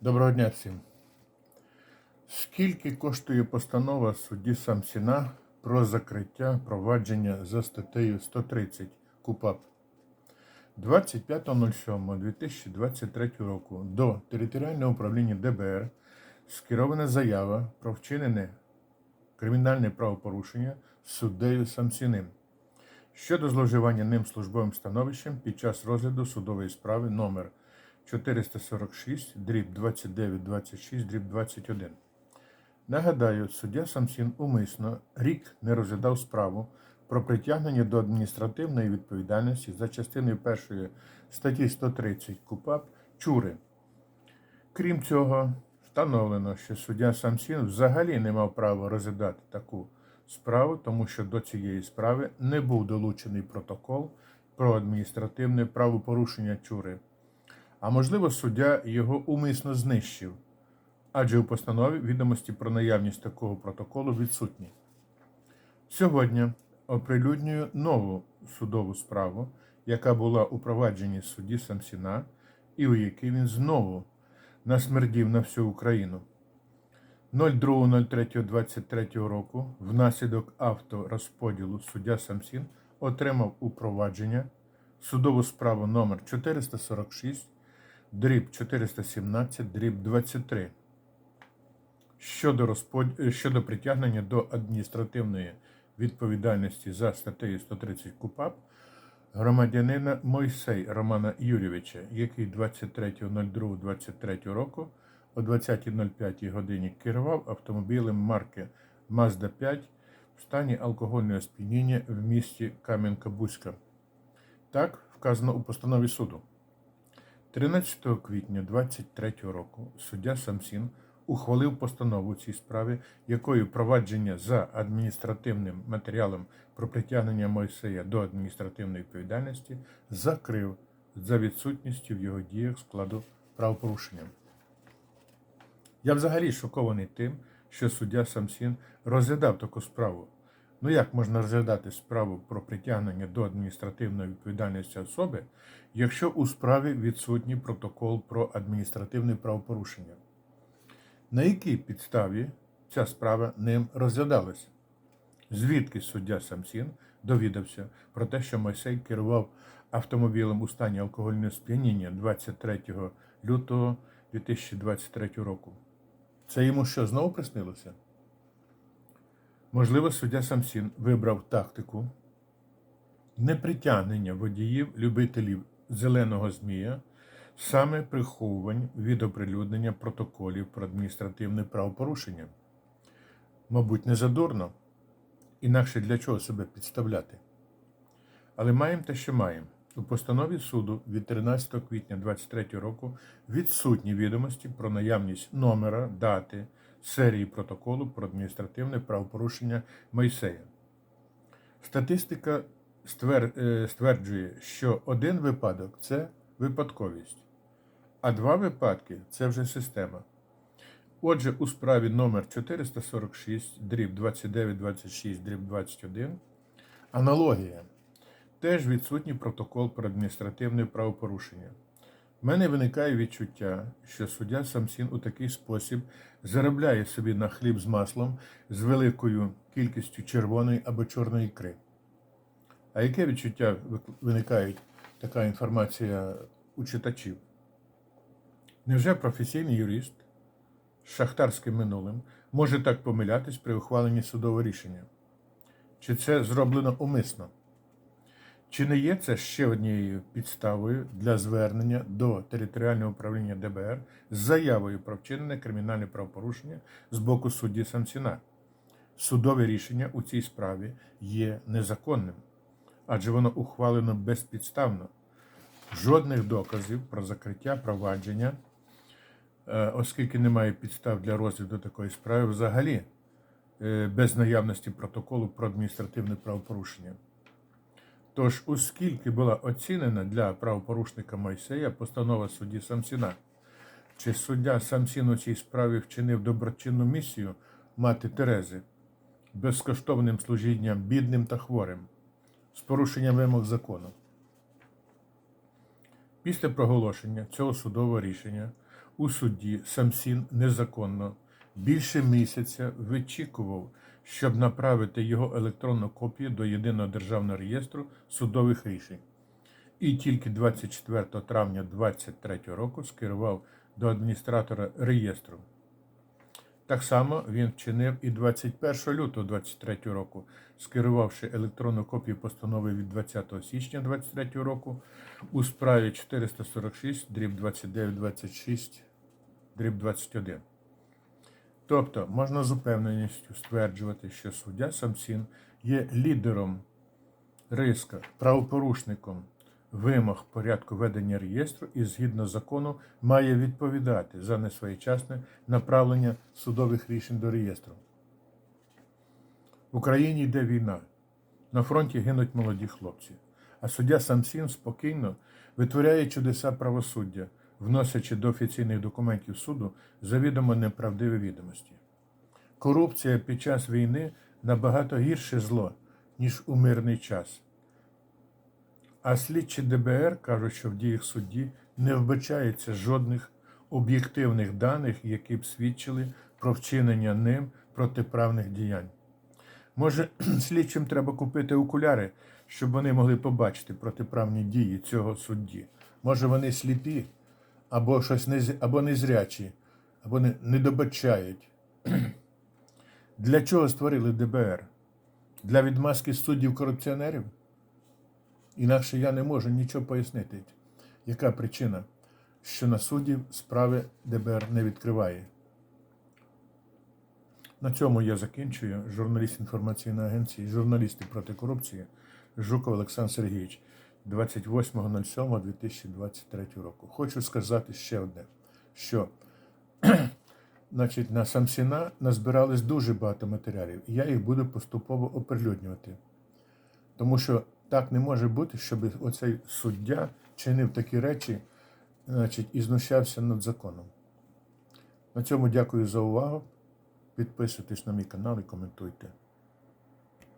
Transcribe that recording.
Доброго дня всім. Скільки коштує постанова судді Самсіна про закриття провадження за статтею 130 КУПАП 25.07.2023 року до територіального управління ДБР скерована заява про вчинене кримінальне правопорушення суддею Самсіним щодо зловживання ним службовим становищем під час розгляду судової справи номер 446, дріб 2926, дріб 21. Нагадаю, суддя Самсін умисно рік не розглядав справу про притягнення до адміністративної відповідальності за частиною першої статті 130 КУПАП Чури. Крім цього, встановлено, що суддя Самсін взагалі не мав права розглядати таку справу, тому що до цієї справи не був долучений протокол про адміністративне правопорушення Чури. А можливо, суддя його умисно знищив, адже у постанові відомості про наявність такого протоколу відсутні. Сьогодні оприлюднюю нову судову справу, яка була у провадженні судді Самсіна, і у якій він знову насмердів на всю Україну. 02.03.23 року внаслідок авторозподілу суддя Самсін отримав у провадження судову справу номер 446 дріб 417 дріб 23 щодо, розпод... щодо притягнення до адміністративної відповідальності за статтею 130 КУПАП громадянина Мойсей Романа Юрійовича, який 23.02.23 року о 20.05 годині керував автомобілем марки Mazda 5 в стані алкогольного сп'яніння в місті Кам'янка-Бузька. Так вказано у постанові суду. 13 квітня 2023 року суддя Самсін ухвалив постанову у цій справі, якою провадження за адміністративним матеріалом про притягнення Мойсея до адміністративної відповідальності закрив за відсутністю в його діях складу правопорушення. Я взагалі шокований тим, що суддя Самсін розглядав таку справу. Ну як можна розглядати справу про притягнення до адміністративної відповідальності особи, якщо у справі відсутній протокол про адміністративне правопорушення? На якій підставі ця справа ним розглядалася? Звідки суддя Самсін довідався про те, що Мойсей керував автомобілем у стані алкогольного сп'яніння 23 лютого 2023 року? Це йому що знову приснилося? Можливо, суддя Самсін вибрав тактику непритягнення водіїв любителів зеленого змія саме приховувань від оприлюднення протоколів про адміністративне правопорушення. Мабуть, не задурно, інакше для чого себе підставляти. Але маємо те, що маємо. У постанові суду від 13 квітня 2023 року відсутні відомості про наявність номера, дати, серії протоколу про адміністративне правопорушення Мойсея. Статистика е, стверджує, що один випадок це випадковість, а два випадки це вже система. Отже, у справі номер 446, дріб 2926, дріб 21, аналогія. Теж відсутній протокол про адміністративне правопорушення. В мене виникає відчуття, що суддя Самсін у такий спосіб заробляє собі на хліб з маслом з великою кількістю червоної або чорної ікри. А яке відчуття виникає така інформація у читачів? Невже професійний юрист з шахтарським минулим може так помилятись при ухваленні судового рішення? Чи це зроблено умисно? Чи не є це ще однією підставою для звернення до територіального управління ДБР з заявою про вчинене кримінальне правопорушення з боку судді Самсіна? Судове рішення у цій справі є незаконним, адже воно ухвалено безпідставно. Жодних доказів про закриття провадження, е, оскільки немає підстав для розгляду такої справи, взагалі е, без наявності протоколу про адміністративне правопорушення. Тож, оскільки була оцінена для правопорушника Мойсея постанова судді Самсіна, чи суддя Самсін у цій справі вчинив доброчинну місію мати Терези безкоштовним служінням бідним та хворим, з порушенням вимог закону. Після проголошення цього судового рішення у суді Самсін незаконно більше місяця вичікував, щоб направити його електронну копію до єдиного державного реєстру судових рішень. І тільки 24 травня 2023 року скерував до адміністратора реєстру. Так само він вчинив і 21 лютого 2023 року, скерувавши електронну копію постанови від 20 січня 2023 року у справі 446 дріб 2926 дріб 21. Тобто можна з упевненістю стверджувати, що суддя Самсін є лідером риска, правопорушником вимог порядку ведення реєстру і згідно закону має відповідати за несвоєчасне направлення судових рішень до реєстру. В Україні йде війна. На фронті гинуть молоді хлопці. А суддя Самсін спокійно витворяє чудеса правосуддя, вносячи до офіційних документів суду завідомо неправдиві відомості. Корупція під час війни набагато гірше зло, ніж у мирний час. А слідчі ДБР кажуть, що в діях судді не вбачається жодних об'єктивних даних, які б свідчили про вчинення ним протиправних діянь. Може, слідчим треба купити окуляри, щоб вони могли побачити протиправні дії цього судді. Може, вони сліпі, або щось не, або незрячі, або не, не добачають. Для чого створили ДБР? Для відмазки суддів корупціонерів? Інакше я не можу нічого пояснити, яка причина, що на суддів справи ДБР не відкриває. На цьому я закінчую. Журналіст інформаційної агенції, журналісти проти корупції Жуков Олександр Сергійович 28.07.2023 року. Хочу сказати ще одне, що значить, на Самсіна назбирались дуже багато матеріалів, і я їх буду поступово оприлюднювати. Тому що так не може бути, щоб оцей суддя чинив такі речі значить, і знущався над законом. На цьому дякую за увагу. Підписуйтесь на мій канал і коментуйте.